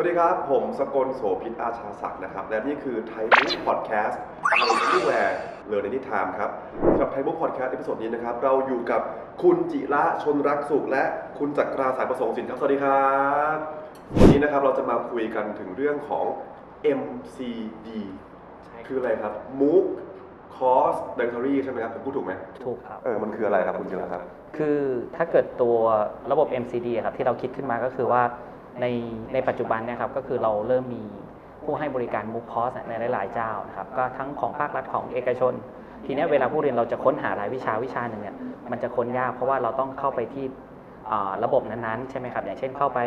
วัสดีครับ ผมสกลโสภิตอาชาศักดิ์นะครับ และนี่คือไทยบุ๊กพอดแคสต์ในที่แวร์เลอในนิทามครับสำหรับไทยบุ๊กพอดแคสต์ในพิโซดนี้นะครับ เราอยู่กับคุณจิระชนรักสุข และคุณจักราสายประสงค์สินครับสวัสดีครับวันนี้นะครับเราจะมาคุยกันถึงเรื่องของ MCD คืออะไรครับ MOOC Course Directory ใช่ไหมครับผมพูดถูกไหมถูกครับเออมันคืออะไรครับคุณจิระครับ คือถ้าเกิดตัวระบบ MCD อะครับที่เราคิดขึ้นมาก็คือว่า ในในปัจจุบันเนี่ยครับก็คือเราเริ่มมีผู้ให้บริการมุกคอสในหลาย ๆ เจ้านะครับก็ทั้งของภาครัฐของเอกชน ทีนี้เวลาผู้เรียนเราจะค้นหารายวิชาวิชาหนึ่งเนี่ยมันจะค้นยากเพราะว่าเราต้องเข้าไปที่ระบบนั้นๆใช่ไหมครับอย่างเช่นเข้าไป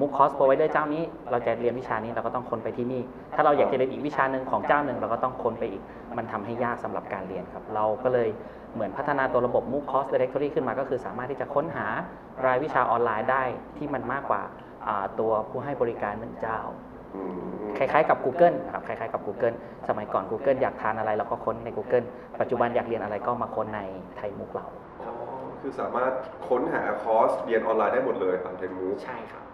มุกคอสโปรไวเดอร์เจ้านี้ เราจะเรียนวิชานี้เราก็ต้องค้นไปที่นี่ ถ้าเราอยากจะเรียนอีกวิชาหนึ่งของเจ้าหนึ่งเราก็ต้องค้นไปอีก มันทำให้ยากสำหรับการเรียนครับ เราก็เลยเหมือนพัฒนาตัวระบบ MOOC Course Directory ขึ้นมาก็คือสามารถที่จะค้นหารายวิชาออนไลน์ได้ที่มันมากกว่า ตัวผู้ให้บริการหนึ่งเจ้าอืมคล้ายๆกับ Google ครับคล้ายๆกับ Google สมัยก่อน Google อยากทานอะไรเราก็ค้นใน Google ปัจจุบันอยากเรียนอะไรก็มาค้นในไทยมุกเราอ๋อคือสามารถค้นหาคอร์สเรียนออนไลน์ได้หมดเลยผ่านไทยมูฟใช่ครับ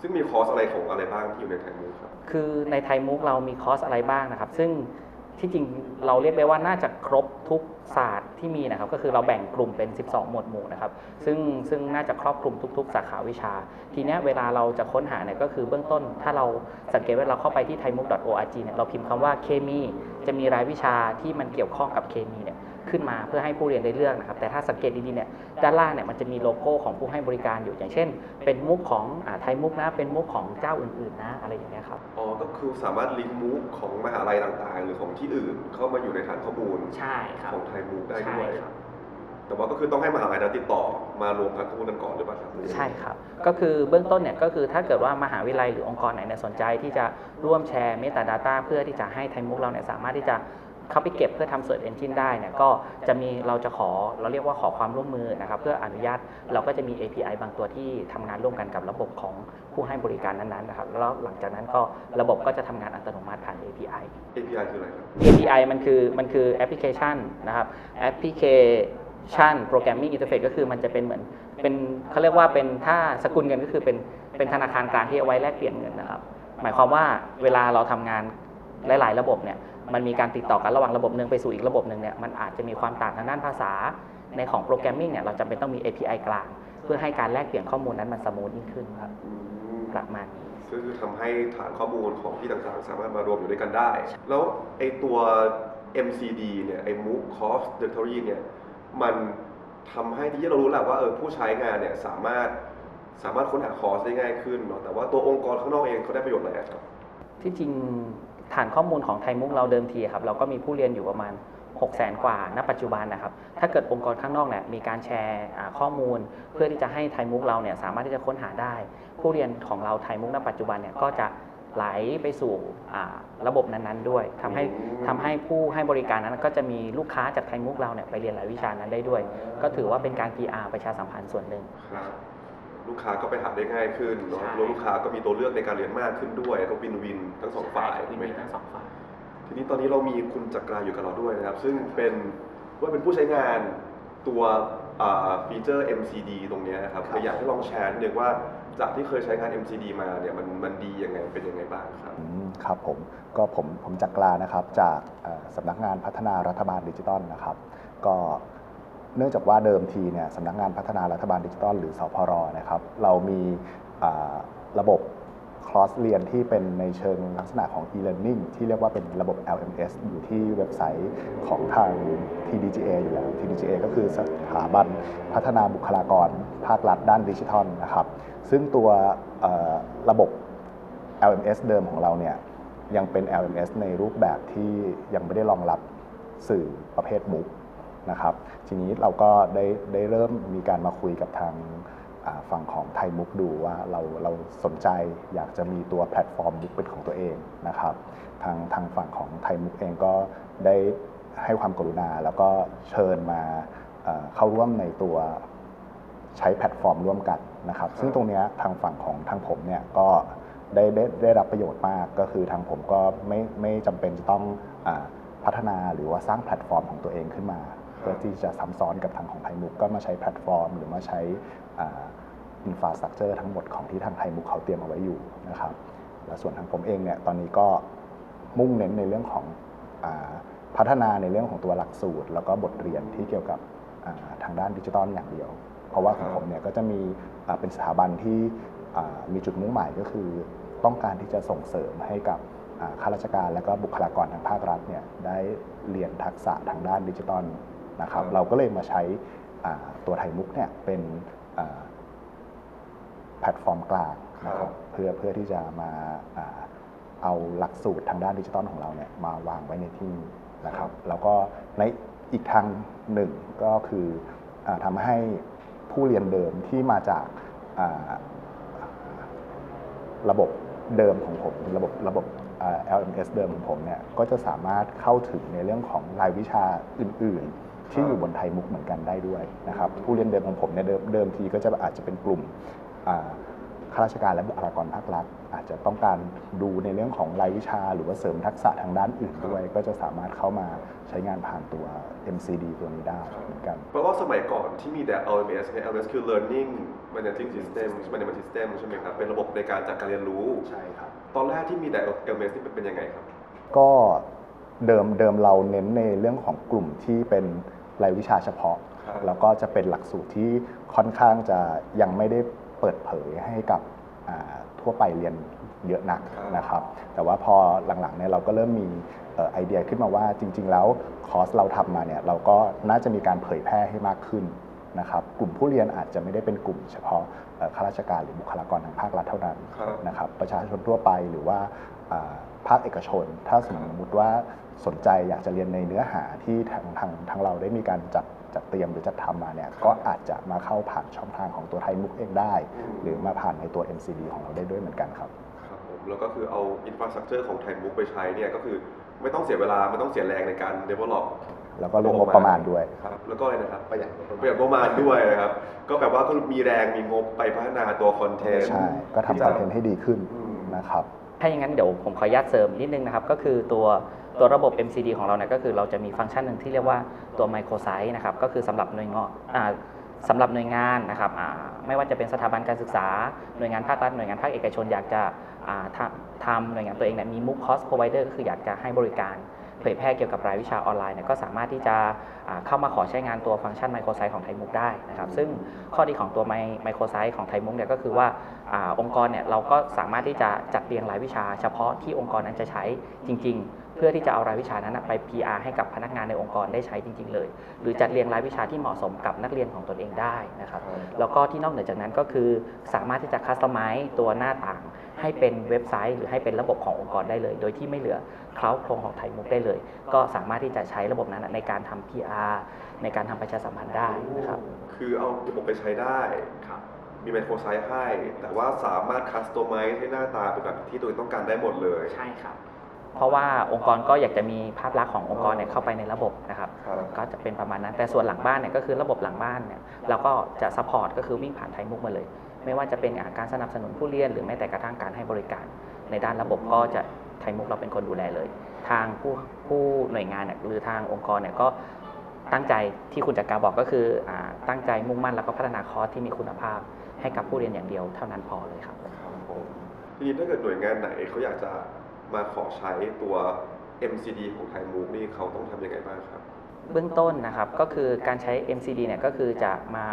ซึ่งมีคอร์สอะไรของอะไรบ้างที่อยู่ในไทยมูฟครับ คือในไทยมุกเรามีคอร์สอะไรบ้างนะครับ ซึ่ง ที่จริงเราเรียกได้ว่าน่าจะครบทุกศาสตร์ที่มีนะครับ ก็คือเราแบ่งกลุ่มเป็น 12 หมวดหมู่นะครับ ซึ่งซึ่งน่าจะครอบคลุมทุก ๆ สาขาวิชา ทีเนี้ยเวลาเราจะค้นหาเนี่ยก็คือเบื้องต้น ถ้าเราสังเกตว่าเราเข้าไปที่ thaimuc.org เนี่ยเราพิมพ์คำว่าเคมี จะมีรายวิชาที่มันเกี่ยวข้องกับเคมีเนี่ย ขึ้นมาเพื่อให้ผู้เรียนได้เลือกนะครับ แต่ถ้าสังเกตดีๆเนี่ยด้านล่างเนี่ยมันจะมีโลโก้ของผู้ให้บริการอยู่อย่างเช่น เป็นมุกของอาไทยมุกนะ เป็นมุกของเจ้าอื่นๆนะอะไรอย่างเงี้ยครับอ๋อก็คือสามารถลิงก์มูฟของมหาลัยต่างๆ หรือของที่อื่นเข้ามาอยู่ในฐานข้อมูลใช่ครับของไทยมูฟได้ด้วยใช่ครับแต่ว่าก็คือต้องให้มหาลัยนั้นติดต่อมารวมฐานข้อมูลกันก่อนหรือเปล่าครับใช่ครับ ก็คือเบื้องต้นเนี่ยก็คือถ้าเกิดว่ามหาวิทยาลัยหรือองค์กรไหนเนี่ยสนใจที่จะร่วมแชร์ Metadata เพื่อที่จะให้ไทยมุกเราเนี่ยสามารถที่จะ เข้าไปเก็บเพื่อทำ Search Engine ได้เนี่ยก็จะมีเราจะขอเราเรียกว่าขอความร่วมมือนะครับเพื่ออนุญาตเราก็จะมี API บางตัวที่ทำงานร่วมกันกับระบบของผู้ให้บริการนั้นๆนะครับแล้วหลังจากนั้นก็ระบบก็จะทำงานอัตโนมัติผ่าน API API คืออะไรครับ API มันคือมันคือแอปพลิเคชันนะครับแอปพลิเคชันโปรแกรมมิ่งอินเทอร์เฟซก็คือมันจะเป็นเหมือนเป็นเขาเรียกว่าเป็นถ้าสกุลเงินก็คือเป็นเป็นธนาคารกลางที่เอาไว้แลกเปลี่ยนเงินนะครับ หมายความว่าเวลาเราทำงานหลาย ๆ ระบบเนี่ย มันมีการติดต่อกันระหว่างระบบหนึ่งไปสู่อีกระบบหนึ่งเนี่ยมันอาจจะมีความต่างทางด้านภาษา ในของโปรแกรมมิ่งเนี่ยเราจำเป็นต้องมี API กลางเพื่อให้การแลกเปลี่ยนข้อมูลนั้นมันสมูทยิ่งขึ้นครับอืมประมาณนี้ซึ่งคือทำให้ฐานข้อมูลของที่ต่างๆ สามารถมารวมอยู่ด้วยกันได้ แล้วไอตัว MCD เนี่ยไอ MOOC Course Directory เนี่ยมันทำให้ที่เรารู้แหละว่าเออผู้ใช้งานเนี่ยสามารถสามารถค้นหาคอร์สได้ง่ายขึ้นเนาะแต่ว่าตัวองค์กรข้างนอกเองเขาได้ประโยชน์อะไรอะครับ ที่จริง ฐานข้อมูลของไทยมุกเราเดิมทีครับเราก็มีผู้เรียนอยู่ประมาณ6 0 0แสนกว่าณปัจจุบันนะครับ ถ้าเกิดองค์กรข้างนอกเนี่ยมีการแชร์ข้อมูล เพื่อที่จะให้ไทยมุกเราเนี่ยสามารถที่จะค้นหาได้ ผู้เรียนของเราไทยมุกณปัจจุบันเนี่ยก็จะไหลไปสู่ระบบนั้นๆ ด้วยทำให้ทำให้ผู้ให้บริการนั้นก็จะมีลูกค้าจากไทยมุกเราเนี่ยไปเรียนหลายวิชานั้นได้ด้วย ก็ถือว่าเป็นการ PR ประชาสัมพันธ์ส่วนหนึ่ง ลูกค้าก็ไปหาได้ง่ายขึ้นเนาะใช่ แล้วลูกค้าก็มีตัวเลือกในการเรียนมากขึ้นด้วยก็วินวินทั้งสองฝ่ายมีถูกไหมทั้งสองฝ่าย ทีนี้ตอนนี้เรามีคุณจักราอยู่กับเราด้วยนะครับ ซึ่งเป็นว่าเป็นผู้ใช้งานตัวอ่าฟีเจอร์ MCD ตรงเนี้ยนะครับครับเลยอยากให้ลองแชร์นิดนึงว่าจากที่เคยใช้งาน MCD มาเนี่ยมันมันดียังไงเป็นยังไงบ้างครับ อืมครับผมก็ผมผมจักรานะครับจากเอ่อสำนักงานพัฒนารัฐบาลดิจิทัลนะครับ ก็ เนื่องจากว่าเดิมทีเนี่ยสำนักงานพัฒนารัฐบาลดิจิทัลหรือสพรนะครับเรามีระบบคลอสเรียนที่เป็นในเชิงลักษณะของ e-learning ที่เรียกว่าเป็นระบบ LMS อยู่ที่เว็บไซต์ของทาง TDGA อยู่แล้ว TDGA ก็คือสถาบันพัฒนาบุคลากรภาครัฐด้านดิจิทัลนะครับซึ่งตัวระบบ LMS เดิมของเราเนี่ยยังเป็น LMS ในรูปแบบที่ยังไม่ได้รองรับสื่อประเภทมุก นะครับ ทีนี้เราก็ได้ได้เริ่มมีการมาคุยกับทางอ่าฝั่งของไทยมุกดูว่าเราเราสนใจอยากจะมีตัวแพลตฟอร์มมุกเป็นของตัวเองนะครับทางทางฝั่งของไทยมุกเองก็ได้ให้ความกรุณาแล้วก็เชิญมาเอ่อเข้าร่วมในตัวใช้แพลตฟอร์มร่วมกันนะครับ ซึ่งตรงเนี้ยทางฝั่งของทางผมเนี่ยก็ได้ได้ได้รับประโยชน์มากก็คือทางผมก็ไม่ไม่จำเป็นจะต้องอาพัฒนาหรือว่าสร้างแพลตฟอร์มของตัวเองขึ้นมาเพื่อที่จะซ้ำซ้อนกับทางของไทยมุกก็มาใช้แพลตฟอร์ม หรือมาใช้อินฟาสตรักเจอร์ทั้งหมดของที่ทางไทยมุกเขาเตรียมเอาไว้อยู่นะครับและส่วนทางผมเองเนี่ยตอนนี้ก็มุ่งเน้นในเรื่องของอพัฒนาในเรื่องของตัวหลักสูตร แล้วก็บทเรียนที่เกี่ยวกับทางด้านดิจิทัลอย่างเดียว เพราะว่าของผมเนี่ยก็จะมีเป็นสถาบันที่มีจุดมุ่งหมายก็คือต้องการที่จะส่งเสริมให้กับข้าราชการและก็บุคลากรทางภาครัฐเนี่ยได้เรียนทักษะทางด้านดิจิทัล นะครับครับ เราก็เลยมาใช้อ่าตัวไทยมุกเนี่ยเป็นอ่าแพลตฟอร์มกลางนะครับเพื่อเพื่อที่จะมาอ่าเอาหลักสูตรทางด้านดิจิทัลของเราเนี่ยมาวางไว้ในที่นี้นะครับ แล้วก็ในอีกทางหนึ่งก็คืออาทำให้ผู้เรียนเดิมที่มาจากอ่าระบบเดิมของผม ระบบระบบอ่า LMS เดิมของผมเนี่ยก็จะสามารถเข้าถึงในเรื่องของรายวิชาอื่น ๆ ที่อยู่บนไทยมุกเหมือนกันได้ด้วยนะครับผู้เรียนเดิมของผมเนี่ยเดิมเดิมทีก็จะอาจจะเป็นกลุ่มอ่าข้าราชการและบุคลากรภาครัฐอาจจะต้องการดูในเรื่องของรายวิชา หรือว่าเสริมทักษะทางด้านอื่นด้วย ก็จะสามารถเข้ามาใช้งานผ่านตัว MCD ตัวนี้ได้เหมือนกันเพราะว่าสมัยก่อนที่มีแต่ LMS เนี่ย LMS คือ Learning Managing System Management System ใช่ไหมครับเป็นระบบในการจัดการเรียนรู้ ใช่ครับ ตอนแรกที่มีแต่ LMS นี่เป็นยังไงครับ ก็ เดิมเดิมเราเน้นในเรื่องของกลุ่มที่เป็นรายวิชาเฉพาะ ครับแล้วก็จะเป็นหลักสูตรที่ค่อนข้างจะยังไม่ได้เปิดเผยให้กับอ่าทั่วไปเรียนเยอะนักครับ นะครับ แต่ว่าพอหลังๆเนี่ยเราก็เริ่มมีเอ่อไอเดียขึ้นมาว่าจริง ๆ แล้วคอร์สเราทำมาเนี่ยเราก็น่าจะมีการเผยแพร่ให้มากขึ้นนะครับ กลุ่มผู้เรียนอาจจะไม่ได้เป็นกลุ่มเฉพาะเอ่อข้าราชการหรือบุคลากรทางภาครัฐเท่านั้น ครับ นะครับประชาชนทั่วไปหรือว่าอ่าภาคเอกชน ถ้าสมมติว่า สนใจอยากจะเรียนในเนื้อหาที่ทางทางทางเราได้มีการจัดจัดเตรียมหรือจัดทำมาเนี่ยก็อาจจะมาเข้าผ่านช่องทางของตัวไทยมุกเองได้อืมหรือมาผ่านในตัว MCD ของเราได้ด้วยเหมือนกันครับ ครับผมแล้วก็คือเอา infrastructure ของไทยมุกไปใช้เนี่ยก็คือไม่ต้องเสียเวลาไม่ต้องเสียแรงในการ develop แล้วก็เรื่องงบประมาณด้วย ครับแล้วก็อะไรนะครับประหยัดประหยัดงบประมาณด้วยนะครับ ก็แบบว่าก็มีแรงมีงบไปพัฒนาตัวคอนเทนต์ใช่ ก็ทำคอนเทนต์ให้ดีขึ้นอืมนะครับ ถ้าอย่างนั้นเดี๋ยวผมขออนุญาตเสริมนิดนึงนะครับ ก็คือตัว ตัวระบบ MCD ของเราเนี่ยก็คือเราจะมีฟังก์ชันหนึ่งที่เรียกว่าตัว Micro Site นะครับก็คือสำหรับหน่วยงานสำหรับหน่วยงานนะครับไม่ว่าจะเป็นสถาบันการศึกษาหน่วยงานภาครัฐหน่วยงานภาคเอกชนอยากจะทำหน่วยงานตัวเองเนี่ยมีมุกคอสโปรไวเดอร์ก็คืออยากจะให้บริการ ผยแพร่เกี่ยวกับรายวิชาออนไลน์เนี่ยก็สามารถที่จะเข้ามาขอใช้งานตัวฟังก์ชัน Micro Site ของไทยมุกได้นะครับซึ่งข้อดีของตัว Micro Site ของไทยมุกเนี่ยก็คือว่าอองค์กรเนี่ยเราก็สามารถที่จะจัดเรียงรายวิชา เฉพาะที่องค์กรนั้นจะใช้จริง ๆ เพื่อที่จะเอารายวิชานั้นไป PR ให้กับพนักงานในองค์กรได้ใช้จริง ๆ เลย หรือจัดเรียงรายวิชาที่เหมาะสมกับนักเรียนของตนเองได้นะครับแล้วก็ที่นอกเหนือจากนั้นก็คือสามารถที่จะคัสตอมไมซ์ตัวหน้าต่าง ให้เป็นเว็บไซต์ หรือให้เป็นระบบขององค์กรได้เลย โดยที่ไม่เหลือเคล้าโครงของไทยมุกได้เลย ก็สามารถที่จะใช้ระบบนั้นนะในการทำ PR ในการทำประชาสัมพันธ์ได้นะครับคือเอาระบบไปใช้ได้มีไมโครไซต์ให้ แต่ว่าสามารถคัสตอมไมซ์ให้หน้าตาเป็นแบบที่ตัวเองต้องการได้หมดเลยใช่ครับเพราะว่าองค์กรก็อยากจะมีภาพลักษณ์ขององค์กรเนี่ยเข้าไปในระบบนะครับครับก็จะเป็นประมาณนั้น แต่ส่วนหลังบ้านเนี่ยก็คือระบบหลังบ้านเนี่ยเราก็จะซัพพอร์ตก็คือวิ่งผ่านไทยมุกมาเลย ไม่ว่าจะเป็นอ่าการสนับสนุนผู้เรียน หรือแม้แต่กระทั่งการให้บริการ ในด้านระบบก็จะไทยมุกเราเป็นคนดูแลเลย ทางผู้ผู้หน่วยงานเนี่ยหรือทางองค์กรเนี่ยก็ตั้งใจที่คุณจักราบอกก็คืออาตั้งใจมุ่งมั่นแล้วก็พัฒนาคอร์สที่มีคุณภาพ ให้กับผู้เรียนอย่างเดียวเท่านั้นพอเลยครับครับผมทีนี้ถ้าเกิดหน่วยงานไหนเขาอยากจะมาขอใช้ตัว MCD ของไทยมูฟนี่เขาต้องทำยังไงบ้างครับ เบื้องต้นนะครับก็คือการใช้ MCD เนี่ยก็คือจะมา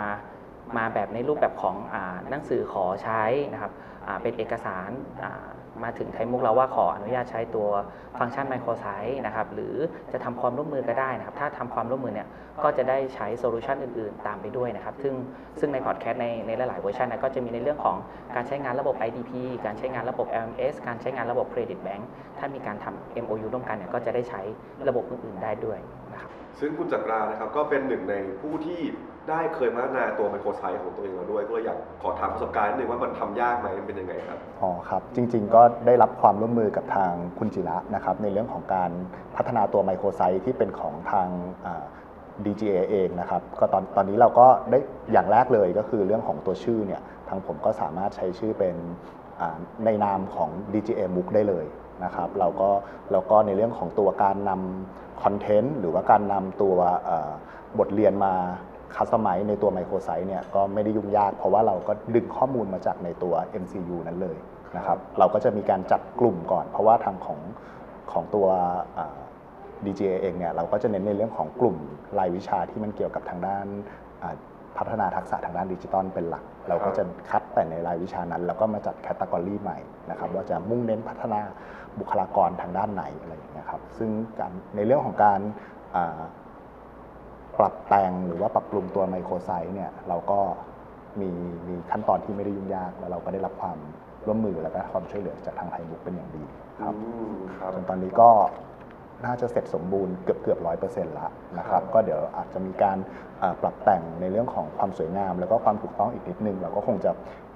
มาแบบในรูปแบบของอหนังสือขอใช้นะครับเป็นเอกสารมาถึงไทยมุกเราว่าขออนุญาตใช้ตัวฟังก์ชันไมโครไซต์นะครับหรือจะทำความร่วมมือก็ได้นะครับ ถ้าทำความร่วมมือเนี่ยก็จะได้ใช้โซลูชันอื่นๆ ตามไปด้วยนะครับ ซึ่งซึ่งในพอดแคสต์ในในหลายๆเวอร์ชันนะก็จะมีในเรื่องของการใช้งานระบบ IDP การใช้งานระบบ LMS การใช้งานระบบ Credit Bank ถ้ามีการทำ MOU ร่วมกันเนี่ยก็จะได้ใช้ระบบอื่นๆได้ด้วยนะครับซึ่งคุณจักรานะครับก็เป็นหนึ่งในผู้ที่ ได้เคยพัฒนาตัวไมโครไซต์ของตัวเองแล้วด้วยก็เลยอยากขอถามประสบการณ์นิดนึงว่ามันทำยากไหมมันเป็นยังไงครับ อ๋อครับ จริงๆก็ได้รับความร่วมมือกับทางคุณจิระนะครับในเรื่องของการพัฒนาตัวไมโครไซต์ที่เป็นของทางอ่า DGA เองนะครับก็ตอนตอนนี้เราก็ได้อย่างแรกเลยก็คือเรื่องของตัวชื่อเนี่ยทางผมก็สามารถใช้ชื่อเป็นอ่าในนามของ DGA MOOC ได้เลยนะครับเราก็แล้วก็ในเรื่องของตัวการนำคอนเทนต์หรือว่าการนำตัวเอ่อบทเรียนมา คัสตอมไมซ์ในตัวไมโครไซต์เนี่ยก็ไม่ได้ยุ่งยาก เพราะว่าเราก็ดึงข้อมูลมาจากในตัว MCU นั้นเลยนะครับเราก็จะมีการจัดกลุ่มก่อน เพราะว่าทางของของตัว DGA เองเนี่ยเราก็จะเน้นในเรื่องของกลุ่มรายวิชาที่มันเกี่ยวกับทางด้านพัฒนาทักษะทางด้านดิจิตอลเป็นหลัก เราก็จะคัดแต่ในรายวิชานั้นแล้วก็มาจัดแคตตากรีใหม่นะครับว่าจะมุ่งเน้นพัฒนาบุคลากรทางด้านไหนอะไรอย่างเงี้ยครับซึ่งการในเรื่องของการ ปรับแต่งหรือว่าปรับปรุงตัวไมโครไซต์เนี่ยเราก็มีมีขั้นตอนที่ไม่ได้ยุ่งยาก แล้วเราก็ได้รับความร่วมมือและก็ความช่วยเหลือจากทางไทยบุ๊กเป็นอย่างดีครับอืมครับ จนตอนนี้ก็น่าจะเสร็จสมบูรณ์เกือบเกือบร้อยเปอร์เซ็นต์ละนะครับ ก็เดี๋ยวอาจจะมีการอ่าปรับแต่งในเรื่องของความสวยงาม แล้วก็ความถูกต้องอีกนิดนึง เราก็คงจะ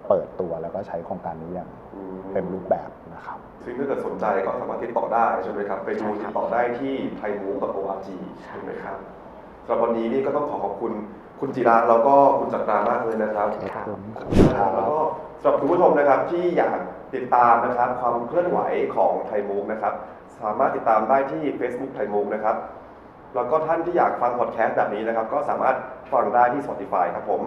เปิดตัวแล้วก็ใช้โครงการนี้อย่างอืมเต็มรูปแบบนะครับ ซึ่งถ้าเกิดสนใจก็สามารถติดต่อได้ใช่ไหมครับ ไปดูติดต่อได้ที่ไทยมูฟ .org ใช่ไหมครับ สำหรับวันนี้นี่ก็ต้องขอขอบคุณคุณจิระแล้วก็คุณจักรามากเลยนะครับครับครับแล้วก็สำหรับคุณผู้ชมนะครับที่อยากติดตามนะครับ ความเคลื่อนไหวของไทยมูฟนะครับ สามารถติดตามได้ที่ Facebook ไทยมูฟนะครับ แล้วก็ท่านที่อยากฟังพอดแคสต์แบบนี้นะครับ ก็สามารถฟังได้ที่ Spotify ครับผม